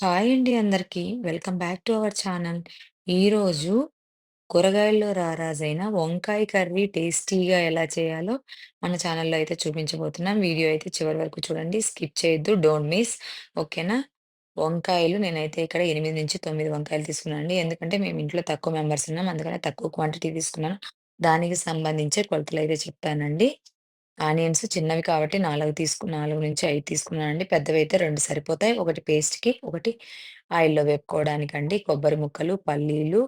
Hi అండి అందరికీ. Welcome back to our channel. ఈరోజు కూరగాయల్లో రారాజైన వంకాయ కర్రీ టేస్టీగా ఎలా చేయాలో మన ఛానల్‌లో అయితే చూపించబోతున్నాం. వీడియో అయితే చివరి వరకు చూడండి. స్కిప్ చేయొద్దు. Don't miss. ఓకేనా? వంకాయలు నేనైతే ఇక్కడ 8-9 వంకాయలు తీసుకున్నానండి. ఎందుకంటే మేము ఇంట్లో తక్కువ మెంబర్స్ ఉన్నాం. అందుకనే తక్కువ క్వాంటిటీ తీసుకున్నాను. దానికి సంబంధించే కొలతలైతే చెప్తానండి. ఆనియన్స్ చిన్నవి కాబట్టి 4 తీసుకు 4-5 తీసుకున్నానండి. పెద్దవైతే 2 సరిపోతాయి. ఒకటి పేస్ట్‌కి, ఒకటి ఆయిల్‌లో వేపుకోవడానికండి. కొబ్బరి ముక్కలు, పల్లీలు,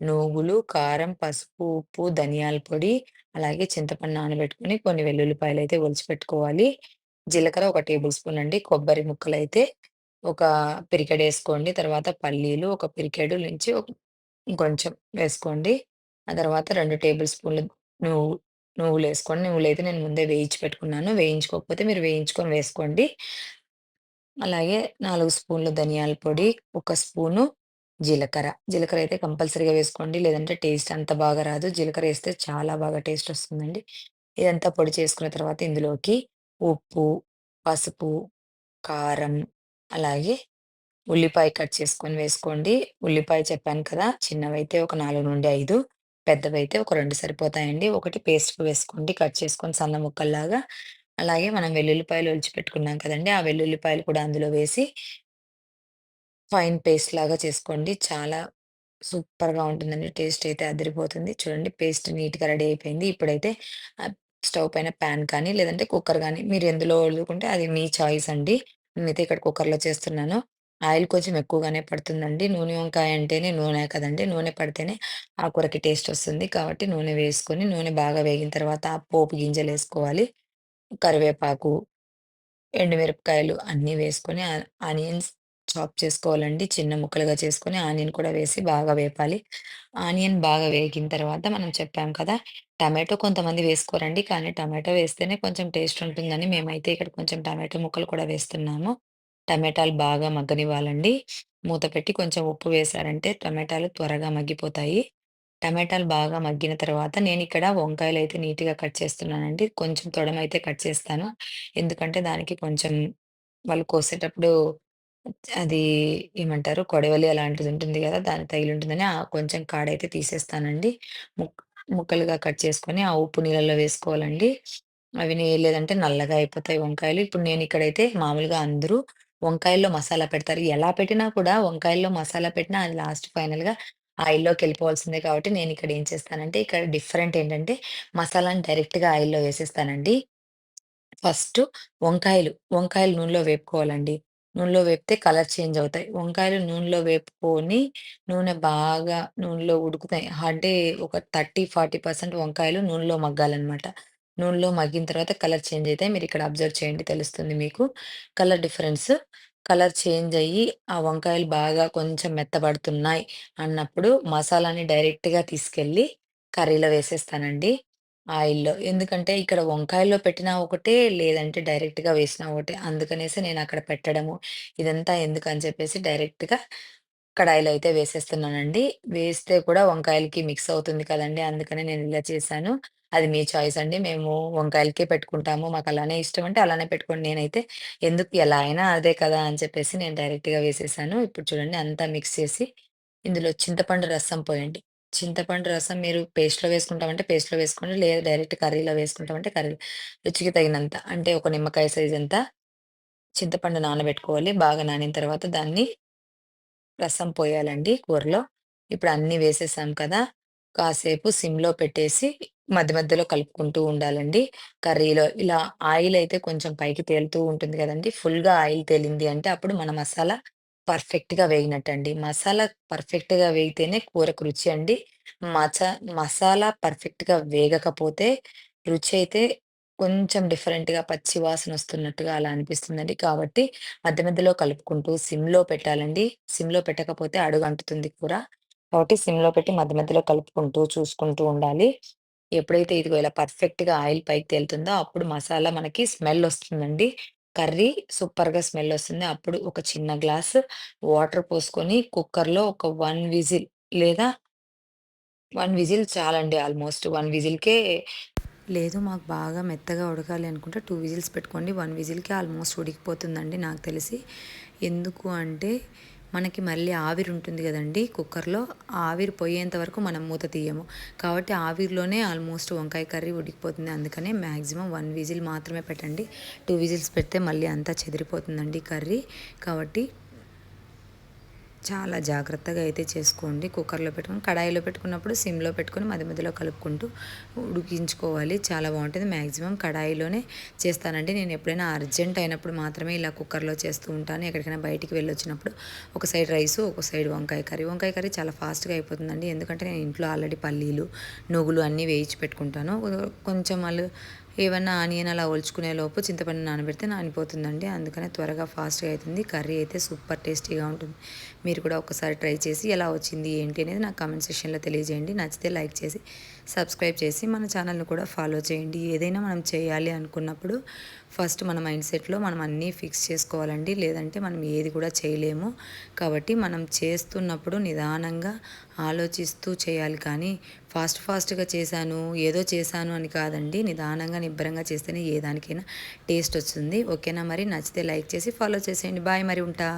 నువ్వులు, కారం, పసుపు, ఉప్పు, ధనియాల పొడి, అలాగే చింతపండు నానబెట్టుకొని కొన్ని వెల్లుల్లిపాయలైతే ఒలిచిపెట్టుకోవాలి. జీలకర్ర ఒక టేబుల్ స్పూన్ అండి. కొబ్బరి ముక్కలైతే ఒక పిరికెడేసుకోండి. తర్వాత పల్లీలు ఒక పిరికెడు నుంచి ఒక ఇంకొంచెం వేసుకోండి. ఆ తర్వాత 2 టేబుల్ స్పూన్లు నువ్వు నువ్వులేసుకోండి. నువ్వులైతే నేను ముందే వేయించి పెట్టుకున్నాను. వేయించుకోకపోతే మీరు వేయించుకొని వేసుకోండి. అలాగే నాలుగు స్పూన్లు ధనియాల పొడి, ఒక స్పూను జీలకర్ర. జీలకర్ర అయితే కంపల్సరీగా వేసుకోండి. లేదంటే టేస్ట్ అంత బాగా రాదు. జీలకర్ర వేస్తే చాలా బాగా టేస్ట్ వస్తుందండి. ఇదంతా పొడి చేసుకున్న తర్వాత ఇందులోకి ఉప్పు, పసుపు, కారం, అలాగే ఉల్లిపాయ కట్ చేసుకొని వేసుకోండి. ఉల్లిపాయ చెప్పాను కదా! చిన్నవైతే ఒక 4-5 పెద్దవైతే ఒక 2 సరిపోతాయండి. ఒకటి పేస్ట్‌కి వేసుకోండి. కట్ చేసుకొని సన్న ముక్కల్లాగా. అలాగే మనం వెల్లుల్లిపాయలు ఒలిచి పెట్టుకున్నాం కదండీ! ఆ వెల్లుల్లిపాయలు కూడా అందులో వేసి ఫైన్ పేస్ట్ లాగా చేసుకోండి. చాలా సూపర్‌గా ఉంటుందండి. టేస్ట్ అయితే అదిరిపోతుంది. చూడండి పేస్ట్ నీట్‌గా రెడీ అయిపోయింది. ఇప్పుడైతే ఆహ్, స్టవ్ పైన పాన్ కానీ, లేదంటే కుక్కర్ గానీ మీరు ఎందులో వండుకుంటే అది మీ చాయిస్ అండి. నేనైతే ఇక్కడ కుక్కర్‌లో చేస్తున్నాను. ఆయిల్ కొంచెం ఎక్కువగానే పడుతుందండి. నూనె వంకాయ అంటేనే నూనె కదండీ! నూనె పడితేనే ఆ కూరకి టేస్ట్ వస్తుంది. కాబట్టి నూనె వేసుకొని, నూనె బాగా వేగిన తర్వాత ఆ పోపు గింజలేసుకోవాలి. కరివేపాకు, ఎండుమిరపకాయలు అన్నీ వేసుకొని ఆ ఆనియన్స్ చాప్ చేసుకోవాలండి. చిన్న ముక్కలుగా చేసుకొని ఆనియన్ కూడా వేసి బాగా వేపాలి. ఆనియన్ బాగా వేగిన తర్వాత మనం చెప్పాం కదా! టమాటో కొంతమంది వేసుకోరండి. కానీ టమాటో వేస్తేనే కొంచెం టేస్ట్ ఉంటుందని మేమైతే ఇక్కడ కొంచెం టమాటో ముక్కలు కూడా వేస్తున్నాము. టమాటాలు బాగా మగ్గనివ్వాలండి. మూత పెట్టి కొంచెం ఉప్పు వేశారంటే టమాటాలు త్వరగా మగ్గిపోతాయి. టమాటాలు బాగా మగ్గిన తర్వాత నేనిక్కడ వంకాయలైతే నీట్‌గా కట్ చేస్తున్నానండి. కొంచెం తొడమయితే కట్ చేస్తాను. ఎందుకంటే దానికి కొంచెం వాళ్ళు కోసేటప్పుడు అది ఏమంటారు కొడవలి అలాంటిది ఉంటుంది గదా! దానికి తగిలుంటుందని ఆ కొంచెం కాడైతే తీసేస్తానండి. ముక్ ముక్కలుగా కట్ చేసుకొని ఆ ఉప్పు నీళ్ళలో వేసుకోవాలండి. అవి నే లేదంటే నల్లగా అయిపోతాయి వంకాయలు. ఇప్పుడు నేనిక్కడైతే మామూలుగా అందరూ వంకాయల్లో మసాలా పెడతారు. ఎలా పెట్టినా కూడా వంకాయల్లో మసాలా పెట్టినా అది లాస్ట్ ఫైనల్‌గా ఆయిల్లోకి వెళ్ళిపోవాల్సిందే కాబట్టి నేనిక్కడ ఏం చేస్తానంటే ఇక్కడ డిఫరెంట్ ఏంటంటే మసాలాని డైరెక్ట్‌గా ఆయిల్‌లో వేసేస్తానండి. ఫస్టు వంకాయలు, వంకాయలు నూనెలో వేపుకోవాలండి. నూనెలో వేపితే కలర్ చేంజ్ అవుతాయి. వంకాయలు నూనెలో వేపుకొని నూనె బాగా నూనెలో ఉడుకుతాయి. అంటే ఒక 30, 40% వంకాయలు నూనెలో మగ్గాలనమాట. నూనెలో మగ్గిన తర్వాత కలర్ చేంజ్ అయితే మీరు ఇక్కడ అబ్జర్వ్ చేయండి తెలుస్తుంది మీకు. Colour difference. కలర్ చేంజ్ అయ్యి ఆ వంకాయలు బాగా కొంచెం మెత్తబడుతున్నాయి అన్నప్పుడు మసాలాని డైరెక్ట్‌గా తీసుకెళ్ళి కర్రీలో వేసేస్తానండి. ఆయిల్‌లో. ఎందుకంటే ఇక్కడ వంకాయల్లో పెట్టినా ఒకటే, లేదంటే డైరెక్ట్‌గా వేసినా ఒకటే. అందుకనేసి నేను అక్కడ పెట్టడము, ఇదంతా ఎందుకని చెప్పేసి డైరెక్ట్‌గా కడాయిలో అయితే వేసేస్తున్నానండి. వేస్తే కూడా వంకాయలకి మిక్స్ అవుతుంది కదండీ! అందుకని నేను ఇలా చేశాను. అది మీ చాయిస్ అండి. మేము వంకాయలకే పెట్టుకుంటాము. మాకలానే ఇష్టం అంటే అలానే పెట్టుకోండి. నేనైతే ఎందుకు ఎలా అయినా అదే కదా! అని చెప్పేసి నేను డైరెక్ట్‌గా వేసేసాను. ఇప్పుడు చూడండి అంతా మిక్స్ చేసి ఇందులో చింతపండు రసం పోయండి. చింతపండు రసం మీరు పేస్ట్‌లో వేసుకుంటామంటే పేస్ట్‌లో వేసుకోండి. లేదా డైరెక్ట్ కర్రీలో వేసుకుంటామంటే కర్రీ రుచికి తగినంత అంటే ఒక నిమ్మకాయ సైజ్ అంతా చింతపండు నానబెట్టుకోవాలి. బాగా నానిన తర్వాత దాన్ని రసం పోయాలండి కూరలో. ఇప్పుడు అన్నీ వేసేసాం కదా! కాసేపు సిమ్‌లో పెట్టేసి మధ్య మధ్యలో కలుపుకుంటూ ఉండాలండి. కర్రీలో ఇలా ఆయిల్ అయితే కొంచెం పైకి తేలుతూ ఉంటుంది కదండి ఫుల్‌గా ఆయిల్ తేలింది అంటే అప్పుడు మన మసాలా పర్ఫెక్ట్‌గా వేగినట్టండి. మసాలా పర్ఫెక్ట్‌గా వేగితేనే కూరకు రుచి అండి. మచ మసాలా పర్ఫెక్ట్‌గా వేగకపోతే రుచి అయితే కొంచెం డిఫరెంట్‌గా పచ్చి వాసన వస్తున్నట్టుగా అలా అనిపిస్తుందండి. కాబట్టి మధ్య మధ్యలో కలుపుకుంటూ సిమ్‌లో పెట్టాలండి. సిమ్‌లో పెట్టకపోతే అడుగంటుతుంది కూర. కాబట్టి సిమ్‌లో పెట్టి మధ్య మధ్యలో కలుపుకుంటూ, చూసుకుంటూ ఉండాలి. ఎప్పుడైతే ఇదిగో ఇలా పర్ఫెక్ట్‌గా ఆయిల్ పైకి తేలుతుందో అప్పుడు మసాలా మనకి స్మెల్ వస్తుందండి కర్రీ సూపర్‌గా స్మెల్ వస్తుంది అప్పుడు ఒక చిన్న గ్లాస్ వాటర్ పోసుకొని కుక్కర్‌లో ఒక 1 విజిల్ లేదా 1 విజిల్ చాలండి ఆల్‌మోస్ట్. 1 విజిల్‌కే లేదు మాకు బాగా మెత్తగా ఉడకాలి అనుకుంటే టూ విజిల్స్ పెట్టుకోండి. వన్ విజిల్కి ఆల్‌మోస్ట్ ఉడికిపోతుందండి నాకు తెలిసి. ఎందుకు అంటే మనకి మళ్ళీ ఆవిరి ఉంటుంది కదండి కుక్కర్లో. ఆవిరి పోయేంత వరకు మనం మూత తీయము. కాబట్టి ఆవిరిలోనే ఆల్మోస్ట్ వంకాయ కర్రీ ఉడికిపోతుంది. అందుకనే మ్యాక్సిమం వన్ విజిల్ మాత్రమే పెట్టండి. టూ విజిల్స్ పెడితే మళ్ళీ అంతా చెదిరిపోతుందండి కర్రీ. కాబట్టి చాలా జాగ్రత్తగా అయితే చేసుకోండి. కుక్కర్లో పెట్టుకొని కడాయిలో పెట్టుకున్నప్పుడు సిమ్లో పెట్టుకొని మధ్య మధ్యలో కలుపుకుంటూ ఉడికించుకోవాలి. చాలా బాగుంటుంది. మ్యాక్సిమం కడాయిలోనే చేస్తానండి. నేను ఎప్పుడైనా అర్జెంట్ అయినప్పుడు మాత్రమే ఇలా కుక్కర్లో చేస్తూ ఉంటాను. ఎక్కడికైనా బయటికి వెళ్ళొచ్చినప్పుడు ఒక సైడ్ రైస్ ఒక సైడ్ వంకాయ కర్రీ. వంకాయ కర్రీ చాలా ఫాస్ట్గా అయిపోతుందండి. ఎందుకంటే నేను ఇంట్లో ఆల్రెడీ పల్లీలు నువ్వులు అన్నీ వేయించి పెట్టుకుంటాను. కొంచెం వాళ్ళు ఏమన్నా ఆనియన్ అలా ఒలుచుకునే లోపు చింతపండు నానబెడితే నానిపోతుందండి. అందుకనే త్వరగా ఫాస్ట్గా అవుతుంది కర్రీ అయితే సూపర్ టేస్టీగా ఉంటుంది. మీరు కూడా ఒకసారి ట్రై చేసి ఎలా వచ్చింది ఏంటి అనేది నాకు కామెంట్ సెక్షన్లో తెలియజేయండి. నచ్చితే లైక్ చేసి సబ్స్క్రైబ్ చేసి మన ఛానల్ని కూడా ఫాలో చేయండి. ఏదైనా మనం చేయాలి అనుకున్నప్పుడు ఫస్ట్ మన మైండ్ సెట్లో మనం అన్నీ ఫిక్స్ చేసుకోవాలండి. లేదంటే మనం ఏది కూడా చేయలేము. కాబట్టి మనం చేస్తున్నప్పుడు నిదానంగా ఆలోచిస్తూ చేయాలి. కానీ ఫాస్ట్ ఫాస్ట్గా చేశాను ఏదో చేశాను అని కాదండి. నిదానంగా నిబ్బరంగా చేస్తేనే ఏ దానికైనా టేస్ట్ వస్తుంది. ఓకేనా మరి? నచ్చితే లైక్ చేసి ఫాలో చేసేయండి. బాయ్ మరి ఉంటా.